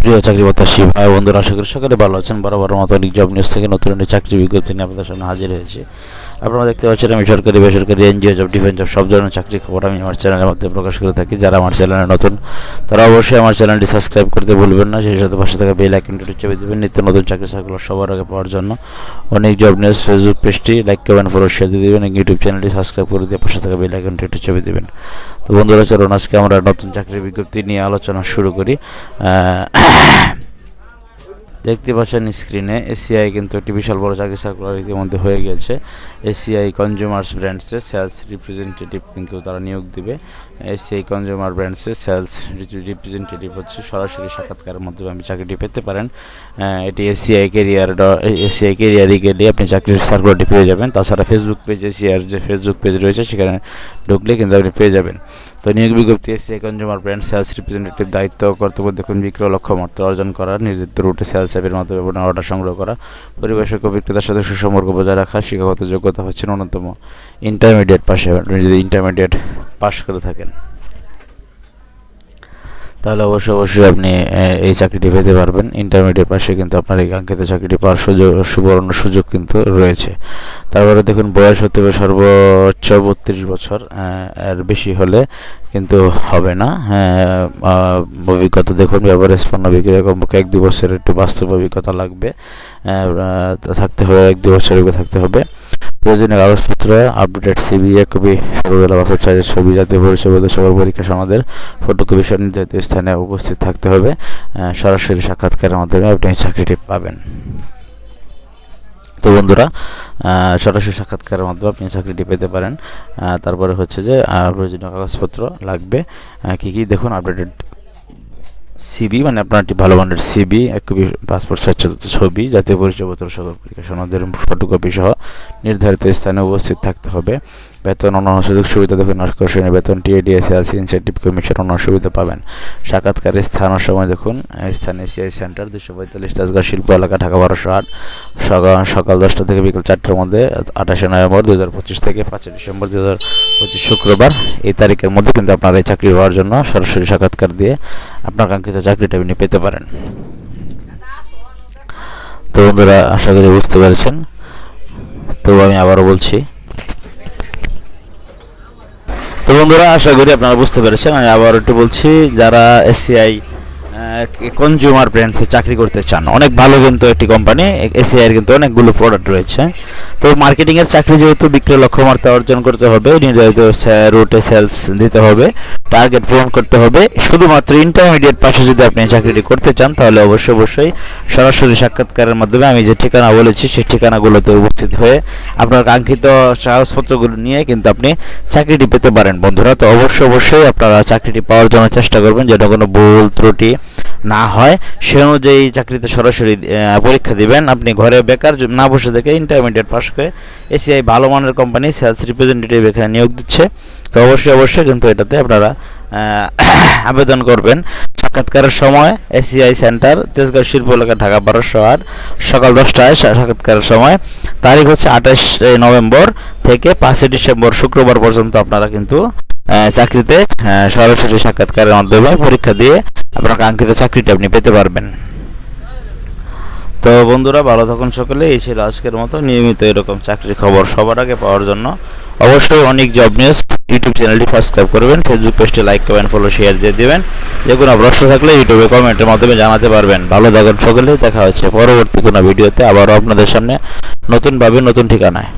প্রিয় চাকরি প্রত্যাশী ভাই বন্ধুরা, আশা করি সকালে ভালো আছেন। বরাবর মতো জব নিউজ থেকে নতুন চাকরি বিজ্ঞপ্তি নিয়ে আপনাদের সামনে হাজির হয়েছে। আপনারা দেখতে পাচ্ছেন আমি সরকারি, বেসরকারি, এনজিও, জব, ডিফেন্স, জব, সব ধরনের চাকরি খবর আমি আমার চ্যানেলের মধ্যে প্রকাশ করে থাকি। যারা আমার চ্যানেলে নতুন, তারা অবশ্যই আমার চ্যানেলটি সাবস্ক্রাইব করতে ভুলবেন না। সেই সাথে পাশে থাকা বেল আইকনটি চেপে দেবেন। নিত্য নতুন চাকরি সার্কুলার সবার আগে পাওয়ার জন্য। অনেক জব নিউজ ফেসবুক পেজটি লাইক করবেন ফলো শেয়ার দিয়ে দেবেন। এবং ইউটিউব চ্যানেলটি সাবস্ক্রাইব করে দিয়ে পাশে থাকা বেল আইকনটি একটু চেপে দেবেন। তো বন্ধুরা, চলুন আজকে আমরা নতুন চাকরির বিজ্ঞপ্তি নিয়ে আলোচনা শুরু করি। দেখতে পাচ্ছেন স্ক্রিনে এসিআই কিন্তু একটি বিশাল বড় চাকরি সার্কুলার ইতিমধ্যে হয়ে গেছে। এসিআই কনজিউমার্স ব্র্যান্ডসের সেলস রিপ্রেজেন্টেটিভ কিন্তু তারা নিয়োগ দেবে। এসিআই কনজিউমার ব্র্যান্ডসের সেলস রিপ্রেজেন্টেটিভ হচ্ছে সরাসরি সাক্ষাৎকারের মাধ্যমে আপনি চাকরিটি পেতে পারেন। এটি এসিআই কেরিয়ার এসিআই কেরিয়ারে গেলে আপনি চাকরির সার্কুলারটি পেয়ে যাবেন। তাছাড়া ফেসবুক পেজ এসিআর যে ফেসবুক পেজ রয়েছে, সেখানে ঢুকলে কিন্তু আপনি পেয়ে যাবেন। তো নিয়োগ বিজ্ঞপ্তি এসে কনজিউমার ব্র্যান্ড সেলস রিপ্রেজেন্টেটিভ দায়িত্ব, কর্তব্য দেখুন, বিক্রয় লক্ষ্যমাত্রা অর্জন করা, নির্দিষ্ট রুটে সেলস অ্যাপের মাধ্যমে অর্ডার সংগ্রহ করা, পরিবেশক বিক্রেতার সাথে সুসম্পর্ক বজায় রাখা, শিক্ষাগত যোগ্যতা হচ্ছে ন্যূনতম ইন্টারমিডিয়েট পাশে যদি ইন্টারমিডিয়েট পাশ করে থাকেন। তাহলে অবশ্যই অবশ্যই আপনি এই চাকরিটি পেতে পারবেন। ইন্টারমিডিয়েট পাশে কিন্তু আপনার এই কাঙ্ক্ষিত চাকরিটি পাওয়ার সুযোগ সুবর্ণ সুযোগ কিন্তু রয়েছে। তারপরে দেখুন বয়স হতে হবে সর্বোচ্চ বত্রিশ বছর এর বেশি হলে কিন্তু হবে না। হ্যাঁ, অভিজ্ঞতা দেখুন ব্যবহারের পণ্য বিক্রয় কমপক্ষে এক দু বছরের একটু বাস্তব অভিজ্ঞতা লাগবে। থাকতে হবে এক দু বছর থাকতে হবে। প্রয়োজনীয় কাগজপত্র আপডেটেড সিবি এক কপি সতেরো বছর চার্জের ছবি, জাতীয় পরিচয় বোধ সকল পরীক্ষা সনদের ফটোকপি সহ নির্ধারিত স্থানে উপস্থিত থাকতে হবে। সরাসরি সাক্ষাৎকারের মাধ্যমে আপনি চাকরিটি পাবেন। তো বন্ধুরা সরাসরি সাক্ষাৎকারের মাধ্যমে আপনি চাকরিটি পেতে পারেন। তারপরে হচ্ছে যে প্রয়োজনীয় কাগজপত্র লাগবে। কী কী? দেখুন আপডেটেড সিবি মানে আপনার একটি ভালো মানের সিবি এক কপি পাসপোর্ট সাইজ ছবি, জাতীয় পরিচয়পত্র সকল সনদের ফটোকপি সহ নির্ধারিত স্থানে উপস্থিত থাকতে হবে। বেতন অন্যান্য সুযোগ সুবিধা দেখুন আকর্ষণীয় বেতন টিএডিএস আছে ইনসেন্টিভ কমিশন অন্যান্য সুবিধা পাবেন। সাক্ষাৎকারের স্থান ও সময় দেখুন আহ, স্থান এসিআই সেন্টার দুশো পঁয়তাল্লিশ তাজগা শিল্প এলাকা ঢাকা বারোশো আট। সকাল সকাল দশটা থেকে বিকেল চারটার মধ্যে আঠাশে নভেম্বর দু হাজার পঁচিশ থেকে পাঁচই ডিসেম্বর দু হাজার পঁচিশ শুক্রবার। এই তারিখের মধ্যে কিন্তু আপনারা এই চাকরি হওয়ার জন্য সরাসরি সাক্ষাৎকার দিয়ে আপনার কাঙ্ক্ষিত চাকরিটা আপনি পেতে পারেন। তো বন্ধুরা আশা করি বুঝতে পেরেছেন। তো আমি আবারও বলছি তো বন্ধুরা, আশা করি আপনারা বুঝতে পেরেছেন। আমি আবার একটু বলছি, যারা এসিআই কনজিউমার ব্র্যান্ডসে চাকরি করতে চান, অনেক ভালো কিন্তু একটি কোম্পানি এসিআইয়ের কিন্তু অনেকগুলো প্রোডাক্ট রয়েছে। তো মার্কেটিং এর চাকরি যেহেতু বিক্রয় লক্ষ্যমাত্রা অর্জন করতে হবে, নির্ধারিত রুটে সেলস দিতে হবে টার্গেট পূরণ করতে হবে। শুধুমাত্র ইন্টারমিডিয়েট পাশে যদি আপনি চাকরিটি করতে চান, তাহলে অবশ্যই অবশ্যই সরাসরি সাক্ষাৎকারের মাধ্যমে আমি যে ঠিকানা বলেছি, সেই ঠিকানাগুলোতে উপস্থিত হয়ে আপনার কাঙ্ক্ষিত কাগজপত্রগুলো নিয়ে কিন্তু আপনি চাকরিটি পেতে পারেন। বন্ধুরা, তো অবশ্যই অবশ্যই আপনারা চাকরিটি পাওয়ার জন্য চেষ্টা করবেন যেটা কোনো ভুল ত্রুটি না হয়, সে অনুযায়ী চাকরিতে সরাসরি পরীক্ষা দিবেন। আপনি ঘরে বেকার না বসে থেকে ইন্টারমিডিয়েট পাস করে এসিআই ভালো মানের কোম্পানি সেলস রিপ্রেজেন্টেটিভ এখানে নিয়োগ দিচ্ছে। তো অবশ্যই অবশ্যই কিন্তু এটাতে আপনারা আবেদন করবেন। সাক্ষাৎকারের সময় এসিআই সেন্টার তেজগাঁও শিল্প এলাকা, ঢাকা বারোশো আট সকাল দশটায় সাক্ষাৎকারের সময়। তারিখ হচ্ছে আঠাশ নভেম্বর থেকে পাঁচই ডিসেম্বর, শুক্রবার পর্যন্ত আপনারা কিন্তু চাকরিতে সরাসরি সাক্ষাৎকারের মাধ্যমে পরীক্ষা দিয়ে আপনার কাঙ্ক্ষিত চাকরিটা আপনি পেতে পারবেন। তো বন্ধুরা, ভালো থাকুন সকলে। এই ছিল আজকের মতো। নিয়মিত এরকম চাকরির খবর সবার আগে পাওয়ার জন্য। অবশ্যই অনেক জব নিউজ ইউটিউব চ্যানেলটি সাবস্ক্রাইব করবেন। ফেসবুক পেজটি লাইক করবেন ফলো শেয়ার দিয়ে দেবেন। যে কোনো প্রশ্ন থাকলে ইউটিউবে কমেন্টের মাধ্যমে জানাতে পারবেন। ভালো থাকুন সকলে। দেখা হচ্ছে পরবর্তী কোনো ভিডিওতে আবারও আপনাদের সামনে নতুনভাবে নতুন ঠিকানায়।